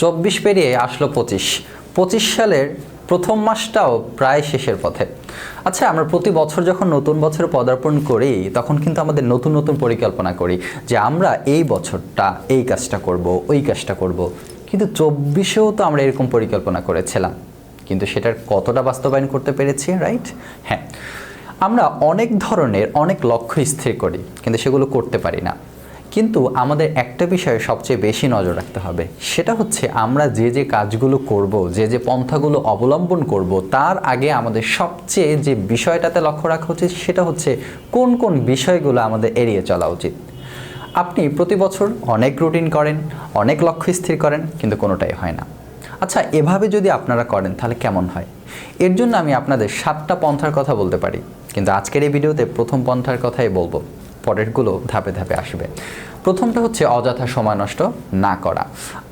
চব্বিশ পেরিয়ে আসলো পঁচিশ। পঁচিশ সালের প্রথম মাসটাও প্রায় শেষের পথে। আচ্ছা আমরা প্রতি বছর যখন নতুন বছরে পদার্পণ করি, তখন কিন্তু আমাদের নতুন নতুন পরিকল্পনা করি যে আমরা এই বছরটা এই কাজটা করব, ওই কাজটা করব। কিন্তু চব্বিশেও তো আমরা এরকম পরিকল্পনা করেছিলাম। কিন্তু সেটার কতটা বাস্তবায়ন করতে পেরেছি রাইট হ্যাঁ। আমরা অনেক ধরনের অনেক লক্ষ্য স্থির করি, কিন্তু সেগুলো করতে পারি না। কিন্তু আমাদের একটা বিষয়ে সবচেয়ে বেশি নজর রাখতে হবে। সেটা হচ্ছে আমরা যে যে কাজগুলো করব, যে যে পন্থাগুলো অবলম্বন করব, তার আগে আমাদের সবচেয়ে যে বিষয়টাতে লক্ষ্য রাখা উচিত সেটা হচ্ছে কোন কোন বিষয়গুলো আমাদের এড়িয়ে চলা উচিত। আপনি প্রতি বছর অনেক রুটিন করেন, অনেক লক্ষ্য স্থির করেন, কিন্তু কোনোটাই হয় না। আচ্ছা এভাবে যদি আপনারা করেন তাহলে কেমন হয়? এর জন্য আমি আপনাদের সাতটা পন্থার কথা বলতে পারি, কিন্তু আজকের এই ভিডিওতে প্রথম পন্থার কথাই বলব। পরেরগুলো ধাপে ধাপে আসবে। প্রথমটা হচ্ছে অযথা সময় নষ্ট না করা।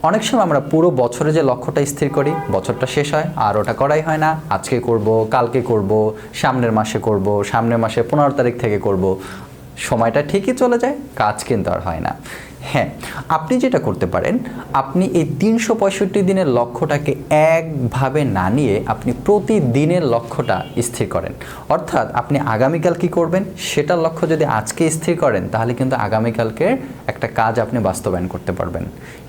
অনেক সময় আমরা পুরো বছরে যে লক্ষ্যটা স্থির করি, বছরটা শেষ হয়, আর ওটা করাই হয় না। আজকে করব, কালকে করব, সামনের মাসে করব, সামনের মাসে পনেরো তারিখ থেকে করব। সময়টা ঠিকই চলে যায়, কাজ কিন্তু আর হয় না। হ্যাঁ আপনি যেটা করতে পারেন, আপনি এই তিনশো পঁয়ষট্টি দিনের লক্ষ্যটাকে একভাবে না নিয়ে আপনি প্রতিদিনের লক্ষ্যটা স্থির করেন। অর্থাৎ আপনি আগামীকাল কি করবেন? সেটার লক্ষ্য যদি আজকে স্থির করেন, তাহলে কিন্তু আগামীকালকে একটা কাজ আপনি বাস্তবায়ন করতে পারবেন।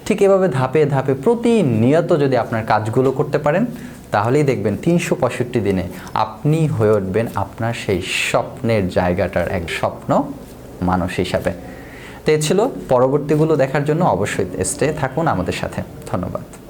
ঠিক এভাবে ধাপে ধাপে প্রতিনিয়ত যদি আপনার কাজগুলো করতে পারেন, তাহলেই দেখবেন তিনশো পঁয়ষট্টি দিনে আপনি হয়ে উঠবেন আপনার সেই স্বপ্নের জায়গাটার এক স্বপ্ন মানুষ হিসাবে। তো এ ছিল। পরবর্তীগুলো দেখার জন্য অবশ্যই স্টে থাকুন আমাদের সাথে। ধন্যবাদ।